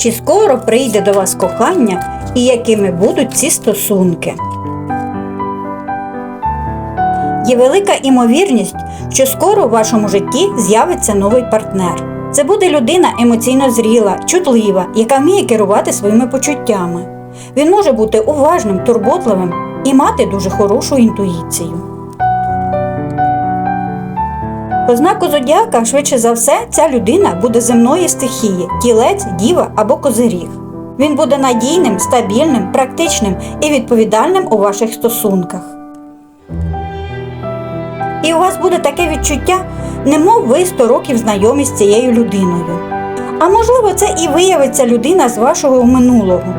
Чи скоро прийде до вас кохання і якими будуть ці стосунки? Є велика імовірність, що скоро у вашому житті з'явиться новий партнер. Це буде людина емоційно зріла, чутлива, яка вміє керувати своїми почуттями. Він може бути уважним, турботливим і мати дуже хорошу інтуїцію. По знаку зодіака, швидше за все, ця людина буде земної стихії, тілець, діва або козиріг. Він буде надійним, стабільним, практичним і відповідальним у ваших стосунках. І у вас буде таке відчуття, немов ви 100 років знайомі з цією людиною. А можливо, це і виявиться людина з вашого минулого,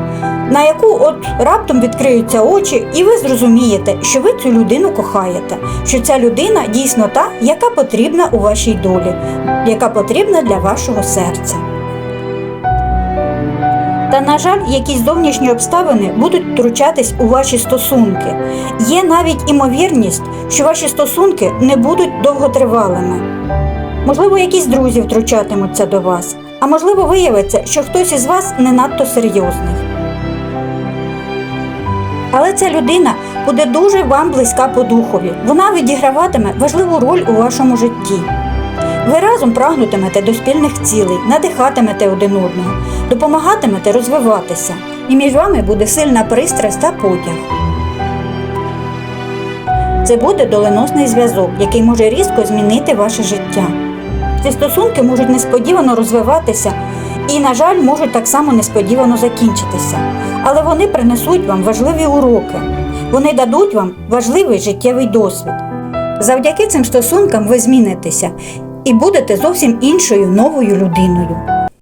на яку от раптом відкриються очі, і ви зрозумієте, що ви цю людину кохаєте, що ця людина дійсно та, яка потрібна у вашій долі, яка потрібна для вашого серця. Та, на жаль, якісь зовнішні обставини будуть втручатись у ваші стосунки. Є навіть імовірність, що ваші стосунки не будуть довготривалими. Можливо, якісь друзі втручатимуться до вас, а можливо, виявиться, що хтось із вас не надто серйозний. Але ця людина буде дуже вам близька по духові. Вона відіграватиме важливу роль у вашому житті. Ви разом прагнутимете до спільних цілей, надихатимете один одного, допомагатимете розвиватися, і між вами буде сильна пристрасть та потяг. Це буде доленосний зв'язок, який може різко змінити ваше життя. Ці стосунки можуть несподівано розвиватися і, на жаль, можуть так само несподівано закінчитися. Але вони принесуть вам важливі уроки, вони дадуть вам важливий життєвий досвід. Завдяки цим стосункам ви змінитеся і будете зовсім іншою новою людиною.